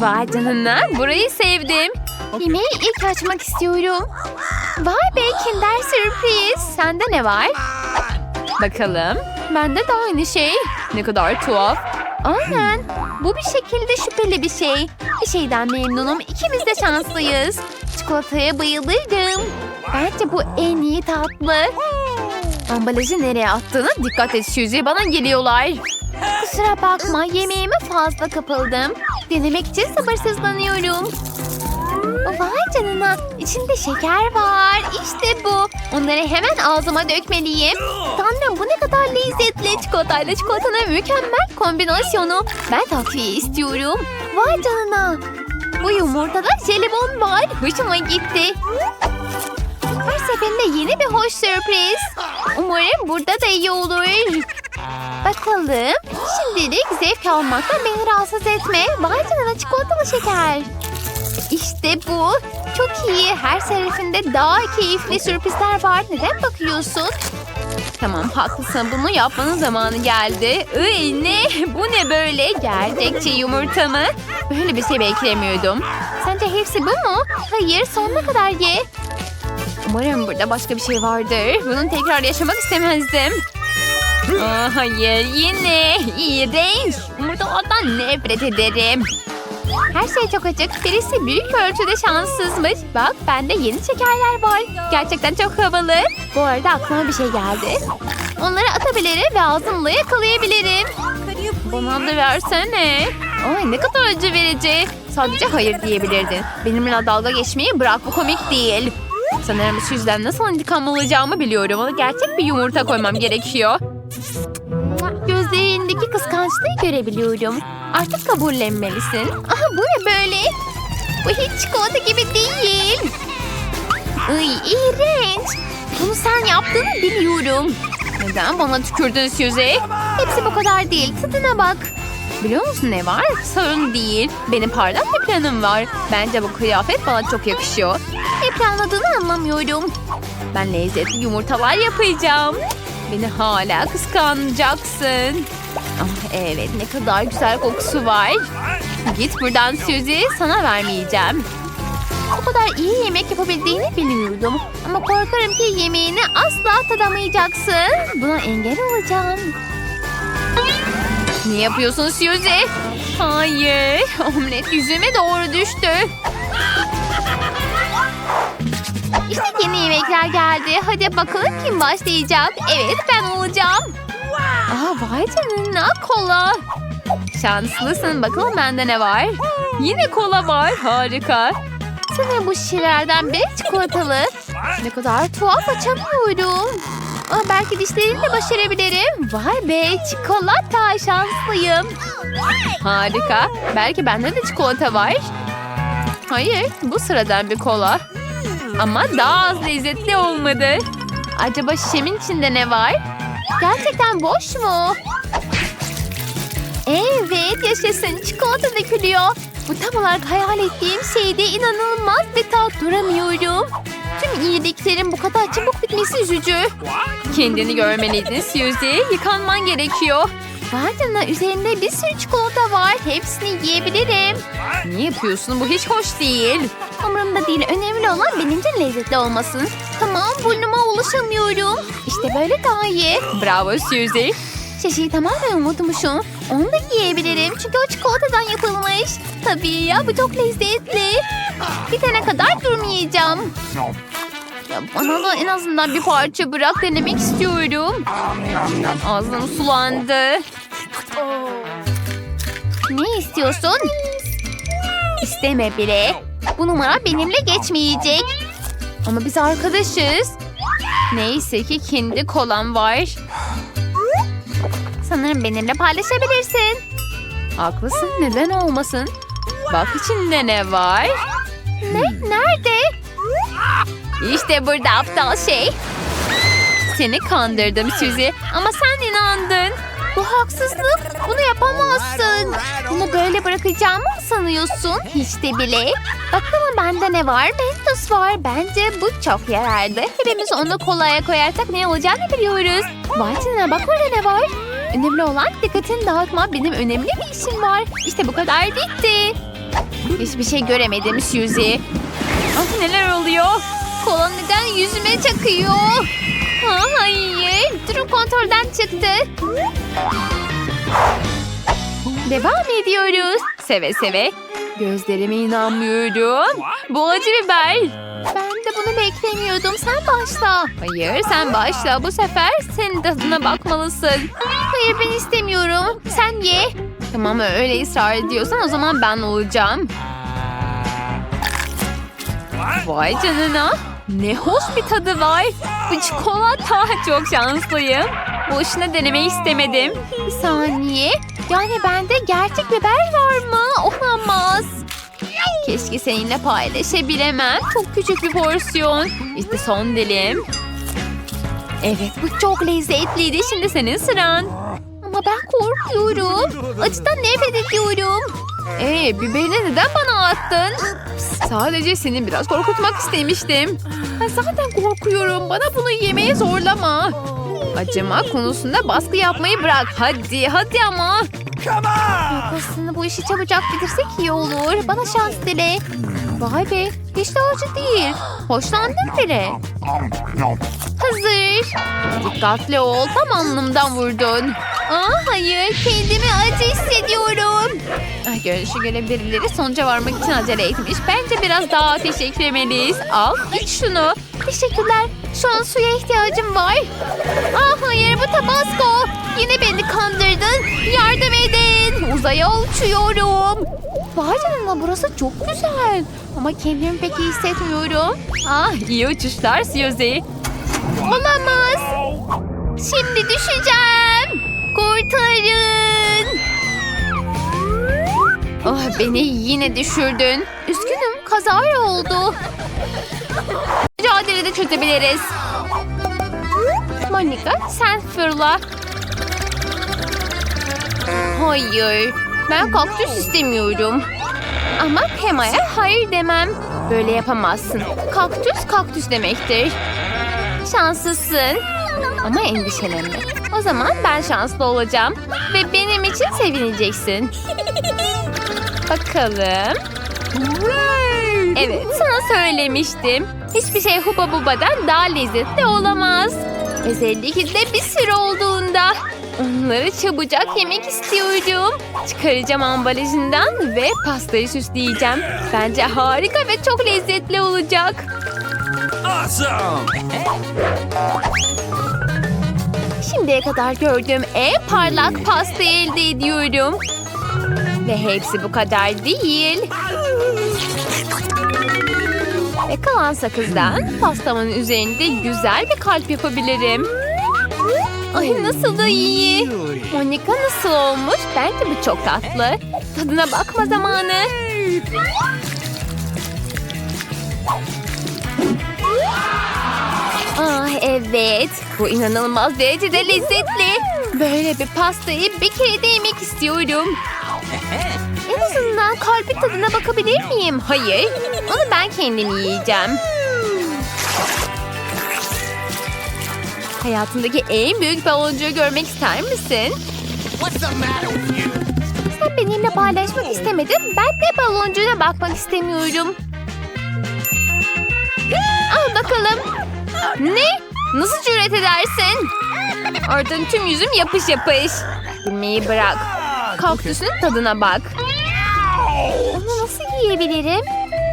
Vay canına burayı sevdim. Yemeği ilk açmak istiyorum. Vay be kinder sürpriz. Sende ne var? Bakalım. Bende de aynı şey. Ne kadar tuhaf. Aynen. Bu bir şekilde şüpheli bir şey. Bir şeyden memnunum. İkimiz de şanslıyız. Çikolataya bayılırdım. Bence bu en iyi tatlı. Ambalajı nereye attığına dikkat et Suzy. Bana geliyorlar. Kusura bakma yemeğime fazla kapıldım. Denemek için sabırsızlanıyorum. Vay canına içinde şeker var. İşte bu. Onları hemen ağzıma dökmeliyim. Tanrım bu ne kadar lezzetli. Çikolatayla çikolatanın mükemmel kombinasyonu. Ben takviye istiyorum. Vay canına. Bu yumurtada jelibon var. Hoşuma gitti. Her seferinde yeni bir hoş sürpriz. Umarım burada da iyi olur. Bakalım. Şimdilik zevk almaktan beni rahatsız etme. Vay canına çikolatalı şeker. İşte bu. Çok iyi. Her seferinde daha keyifli sürprizler var. Neden bakıyorsun? Tamam haklısın. Bunu yapmanın zamanı geldi. Iy ne? Bu ne böyle? Gerçekçi yumurta mı? Böyle bir şey beklemiyordum. Sence hepsi bu mu? Hayır sonuna kadar ye. Umarım burada başka bir şey vardır. Bunun tekrar yaşamak istemezdim. Hayır yine. İğrenç. Yumurtalardan nefret ederim. Her şey çok açık. Birisi büyük ölçüde şanssızmış. Bak bende yeni şekerler var. Gerçekten çok havalı. Bu arada aklıma bir şey geldi. Onları atabilirim ve ağzımla yakalayabilirim. Bana da versene. Ay ne kadar acı verici. Sadece hayır diyebilirdin. Benimle dalga geçmeyi bırak bu komik değil. Sanırım şu yüzden nasıl intikam alacağımı biliyorum. Ona gerçek bir yumurta koymam gerekiyor. Gözlerindeki kıskançlığı görebiliyorum. Artık kabullenmelisin. Aha bu ne böyle? Bu hiç çikolata gibi değil. Ay iğrenç. Bunu sen yaptığını biliyorum. Neden bana tükürdün Suzy? Hepsi bu kadar değil. Tadına bak. Biliyor musun ne var? Sorun değil. Benim parlak bir planım var. Bence bu kıyafet bana çok yakışıyor. Ne planladığını anlamıyorum. Ben lezzetli yumurtalar yapacağım. Beni hala kıskanacaksın. Ah, evet ne kadar güzel kokusu var. Git buradan Suzy sana vermeyeceğim. O kadar iyi yemek yapabildiğini bilmiyordum. Ama korkarım ki yemeğini asla tadamayacaksın. Buna engel olacağım. Ne yapıyorsun Suzy? Hayır. Omlet yüzüme doğru düştü. İşte yeni yemekler geldi. Hadi bakalım kim başlayacak. Evet ben olacağım. Aa vay canına kola. Şanslısın bakalım bende ne var. Yine kola var harika. Sanırım bu şişelerden biri çikolatalı. Ne kadar tuhaf açamıyorum. Aa, belki dişlerimle başarabilirim. Vay be çikolata şanslıyım. Harika. Belki bende de çikolata var. Hayır bu sıradan bir kola. Ama daha az lezzetli olmadı. Acaba şişemin içinde ne var? Gerçekten boş mu? Evet yaşasın çikolata dökülüyor. Bu tam olarak hayal ettiğim şeyde inanılmaz bir tat duramıyorum. Tüm iyiliklerin bu kadar çabuk bitmesi üzücü. Kendini görmeliydin Suzy. Yıkanman gerekiyor. Vay canına üzerinde bir sürü çikolata var. Hepsini yiyebilirim. Ne yapıyorsun? Bu hiç hoş değil. Umurumda değil. Önemli olan benimce lezzetli olmasın. Tamam burnuma ulaşamıyorum. İşte böyle daha iyi. Bravo Suzy. Şişeyi tamamen unutmuşum. Onu da yiyebilirim çünkü o çikolatadan yapılmış. Tabii ya bu çok lezzetli. Bitene kadar durmayacağım. Ya bana da en azından bir parça bırak denemek istiyorum. Ağzım sulandı. Ne istiyorsun? İsteme bile. Bu numara benimle geçmeyecek. Ama biz arkadaşız. Neyse ki kendi kolam var. Sanırım benimle paylaşabilirsin. Haklısın neden olmasın? Bak içinde ne var? Ne? Nerede? İşte burada aptal şey. Seni kandırdım Suzy ama sen inandın. Bu haksızlık. Bunu yapamazsın. Bunu böyle bırakacağımı mı sanıyorsun? Hiç de bile. Bakalım bende ne var? Mentos var. Bence bu çok yararlı. Hepimiz onu kolaya koyarsak ne olacağını biliyoruz. Vay canına bak orada ne var? Önemli olan dikkatini dağıtma. Benim önemli bir işim var. İşte bu kadar bitti. Hiçbir şey göremedim Suzy. Ah, neler oluyor? Kola neden yüzüme çakıyor? Ah, hayır. Durum kontrolden çıktı. Devam ediyoruz. Seve seve. Gözlerime inanmıyorum. Bu acı biber. Ben de bunu beklemiyordum. Sen başla. Hayır sen başla. Bu sefer senin tadına bakmalısın. Hayır ben istemiyorum. Sen ye. Tamam öyle ısrar ediyorsan o zaman ben olacağım. Vay canına. Ne hoş bir tadı var. Bu çikolata. Çok şanslıyım. Boşuna denemeyi istemedim. Bir saniye. Yani bende gerçek biber var mı? Olamaz. Keşke seninle paylaşabilemem. Çok küçük bir porsiyon. İşte son dilim. Evet bu çok lezzetliydi. Şimdi senin sıran. Ama ben korkuyorum. Acıdan nefret ediyorum. Ee, biberi neden bana attın? Sadece seni biraz korkutmak istemiştim. Ben zaten korkuyorum. Bana bunu yemeye zorlama. Acıma konusunda baskı yapmayı bırak. Hadi hadi ama. Aslında bu işi çabucak bitirsek iyi olur. Bana şans dile. Vay be hiç de acı değil. Hoşlandım bile. Hazır. Dikkatli ol. Tam alnımdan vurdun. Aa, hayır kendimi acı hissediyorum. Ay, görünüşü göre birileri sonuca varmak için acele etmiş. Bence biraz daha ateş eklemeliyiz. Al iç şunu. Teşekkürler. Şu an suya ihtiyacım var. Ah hayır bu tabasco. Yine beni kandırdın. Yardım edin. Uzaya uçuyorum. Vay canına burası çok güzel. Ama kendimi pek iyi hissetmiyorum. Ah iyi uçuşlar Suzy. Olamaz. Şimdi düşeceğim. Kurtarın. Ah beni yine düşürdün. Üzgünüm kazara oldu. Mücadelede çözebiliriz. Monika sen fırla. Hayır. Ben kaktüs istemiyorum. Ama Pema'ya hayır demem. Böyle yapamazsın. Kaktüs kaktüs demektir. Şanslısın. Ama endişelenme. O zaman ben şanslı olacağım. Ve benim için sevineceksin. Bakalım. Evet sana söylemiştim. Hiçbir şey Huba Buba'dan daha lezzetli olamaz. Özellikle de bir sürü olduğunda. Onları çabucak yemek istiyorum. Çıkaracağım ambalajından ve pastayı süsleyeceğim. Bence harika ve çok lezzetli olacak. Awesome! Şimdiye kadar gördüğüm en parlak pastayı elde ediyorum. Ve hepsi bu kadar değil. Ve kalan sakızdan pastamın üzerinde güzel bir kalp yapabilirim. Ay nasıl da iyi. Monika nasıl olmuş? Bence bu çok tatlı. Tadına bakma zamanı. Ah evet. Bu inanılmaz derecede lezzetli. Böyle bir pastayı bir kere de yemek istiyorum. En azından kalbin tadına bakabilir miyim? Hayır. Onu ben kendim yiyeceğim. Hayatındaki en büyük baloncuğu görmek ister misin? Sen benimle paylaşmak istemedin. Ben de baloncuğuna bakmak istemiyorum. Al bakalım. Ne? Nasıl cüret edersin? Oradan tüm yüzüm yapış yapış. Gülmeyi bırak. Kaktüsün tadına bak. Onu nasıl yiyebilirim?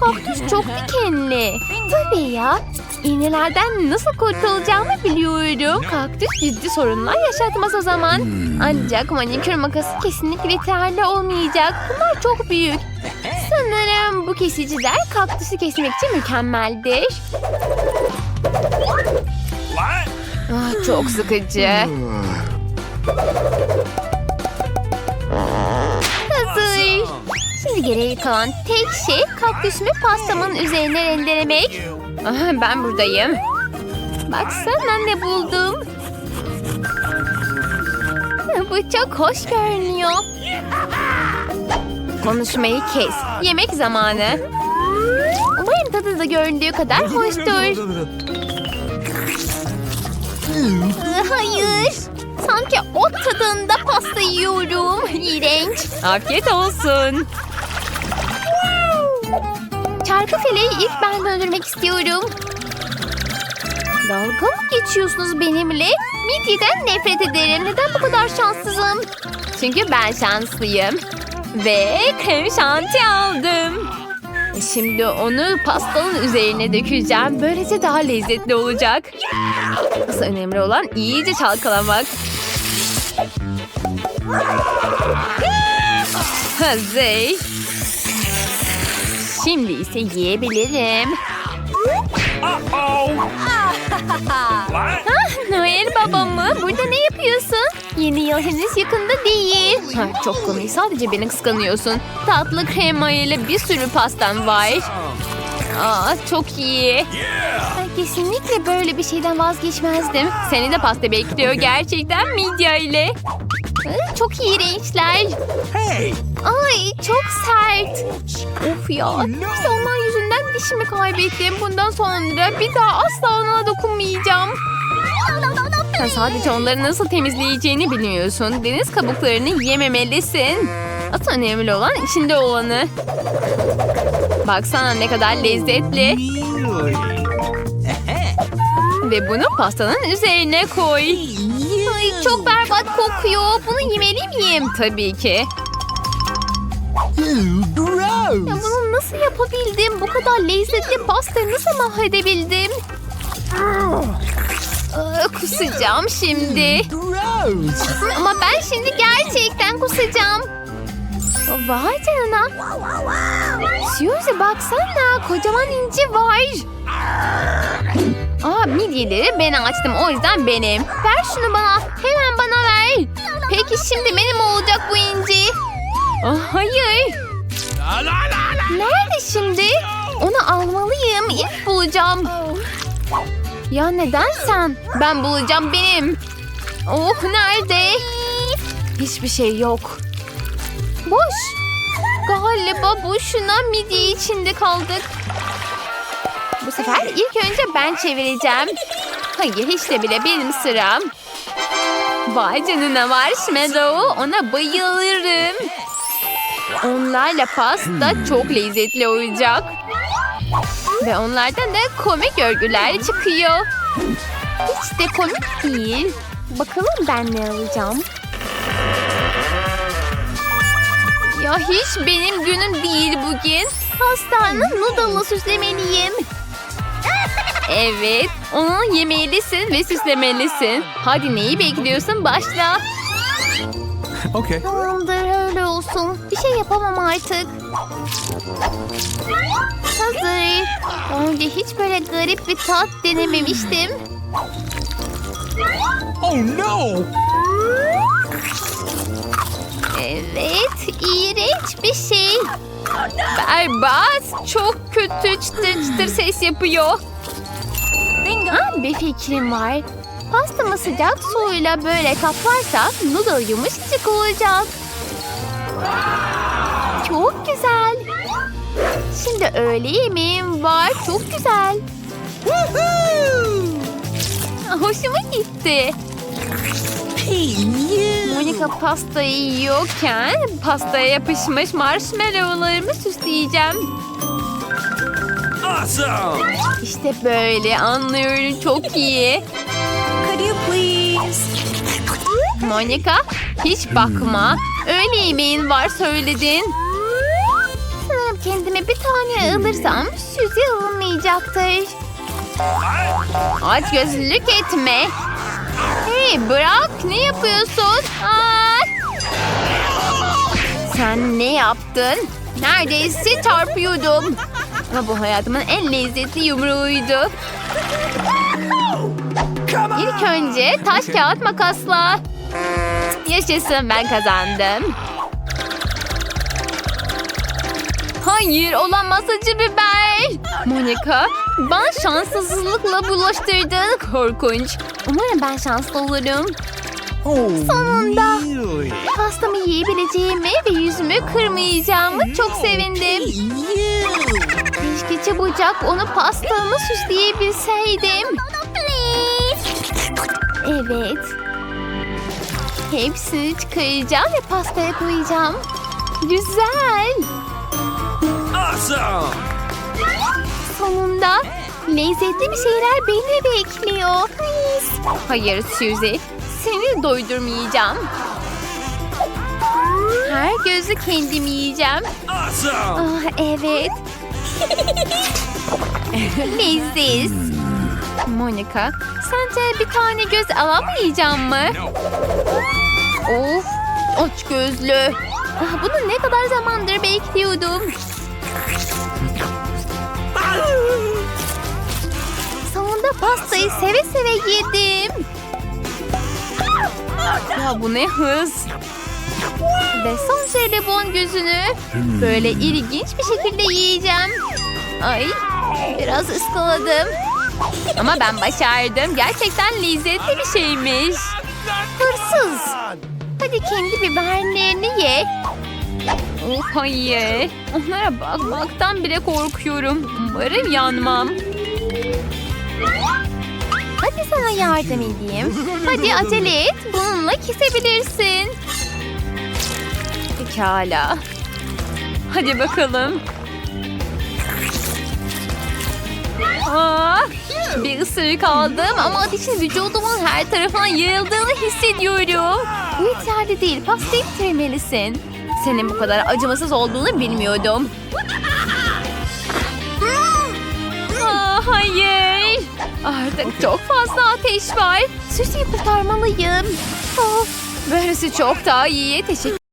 Kaktüs çok dikenli. Tabii ya. İğnelerden nasıl kurtulacağımı biliyorum. Kaktüs ciddi sorunlar yaşatmaz o zaman. Ancak manikür makası kesinlikle yeterli olmayacak. Bunlar çok büyük. Sanırım bu kesiciler kaktüsü kesmek için mükemmeldir. Ah, çok sıkıcı. Şimdi geriye kalan tek şey kaktüsümü pastamın üzerine rendelemek. Ben buradayım. Baksana ne buldum. Bu çok hoş görünüyor. Konuşmayı kes. Yemek zamanı. Umarım tadı da göründüğü kadar hoştur. Hayır. Sanki ot tadında pasta yiyorum. İğrenç. Afiyet olsun. Şarkı feleği ilk ben döndürmek istiyorum. Dalga mı geçiyorsunuz benimle? Midyeden nefret ederim. Neden bu kadar şanssızım? Çünkü ben şanslıyım. Ve krem şanti aldım. Şimdi onu pastanın üzerine dökeceğim. Böylece daha lezzetli olacak. Asıl önemli olan iyice çalkalamak. Hazır. Şimdi ise yiyebilirim. What? Noel baba mı? Burada ne yapıyorsun? Yeni yıl henüz yakında değil. Ha, çok komik. Sadece beni kıskanıyorsun. Tatlı krema ile bir sürü pastam var. Aa, çok iyi. Ben kesinlikle böyle bir şeyden vazgeçmezdim. Seni de pasta bekliyor gerçekten midye ile. Çok iğrençler. Hey. Ay çok sert. Of ya. İşte onlar yüzünden dişimi kaybettim. Bundan sonra bir daha asla ona dokunmayacağım. Sen sadece onları nasıl temizleyeceğini bilmiyorsun. Deniz kabuklarını yememelisin. Asıl önemli olan içinde olanı. Baksana ne kadar lezzetli. Ve bunu pastanın üzerine koy. Ay, çok berbat kokuyor. Bunu yemeli miyim? Tabii ki. Ya bunu nasıl yapabildim? Bu kadar lezzetli pastayı nasıl mahvedebildim? Aa, kusacağım şimdi. Ama ben şimdi gerçekten kusacağım. Vay canına. Suzy baksana kocaman inci var. Aa midyeleri ben açtım o yüzden benim. Ver şunu bana. Hemen bana ver. Peki şimdi benim olacak bu inci. Aa, hayır. Nerede şimdi? Onu almalıyım. İlk bulacağım. Ya neden sen? Ben bulacağım benim. Oh nerede? Hiçbir şey yok. Boş. Galiba boşuna midye içinde kaldık. Sefer ilk önce ben çevireceğim. Hayır hiç de bile benim sıram. Vay canına marshmallow. Ona bayılırım. Onlarla pasta çok lezzetli olacak. Ve onlardan da komik örgüler çıkıyor. Hiç de komik değil. Bakalım ben ne alacağım. Ya hiç benim günüm değil bugün. Pastanı noodle'la süslemeliyim. Evet, onu yemelisin ve süslemelisin. Hadi neyi bekliyorsun? Başla. Okay. Tamamdır öyle olsun. Bir şey yapamam artık. Hazır. Daha önce hiç böyle garip bir tat denememiştim. Oh no. Evet, iğrenç bir şey. Berbat, çok kötü çıtır çıtır ses yapıyor. Ha, bir fikrim var. Pastamı sıcak suyla böyle kaplarsak noodle yumuşacık olacak. Çok güzel. Şimdi öğle yemeğim var. Çok güzel. Hoşuma gitti. Monica pastayı yiyorken pastaya yapışmış marshmallowlarımı süsleyeceğim. Awesome. İşte böyle anlıyorum çok iyi. Could you please? Monica hiç bakma. Öğle yemeğin var söyledin. Sanırım kendime bir tane alırsam Suzy alınmayacaktır. Aç gözlülük etme. Hey bırak ne yapıyorsun? Aa! Sen ne yaptın? Neredeyse çarpıyordum. Ama bu hayatımın en lezzetli yumruğuydu. İlk önce taş kağıt makasla. Yaşasın ben kazandım. Hayır olamaz acı biber. Monica bana şanssızlıkla bulaştırdın. Korkunç. Umarım ben şanslı olurum. Oh. Sonunda. Pastamı yiyebileceğimi ve yüzümü kırmayacağımı çok sevindim. Keşke çabucak onu pastamı süsleyebilseydim. Evet. Hepsini çıkaracağım ve pastaya koyacağım. Güzel. Awesome. Sonunda lezzetli bir şeyler beni bekliyor. Hayır Suzy, seni doydurmayacağım. Her gözü kendim yiyeceğim. Awesome. Ah evet. Leziz. Monica, sence bir tane göz alamayacağım mı? Of, aç gözlü. Ah, bunu ne kadar zamandır bekliyordum. Sonunda pastayı seve seve yedim. Ya bu ne hız. Ve son jelibon gözünü böyle ilginç bir şekilde yiyeceğim. Ay biraz ıskaladım. Ama ben başardım. Gerçekten lezzetli bir şeymiş. Hırsız. Hadi kendi biberlerini ye. Oh hayır. Onlara bakmaktan bile korkuyorum. Umarım yanmam. Hadi sana yardım edeyim. Hadi acele et. Bununla kesebilirsin. Pekala. Hadi bakalım. Ah, bir ısırık aldım ama ateşin vücudumun her tarafına yayıldığını hissediyorum. Bu yeterli değil. Pastayı bitirmelisin. Senin bu kadar acımasız olduğunu bilmiyordum. Ah, hayır. Artık çok fazla ateş var. Süsü'yü kurtarmalıyım. Of, böylesi çok daha iyi. Teşekkür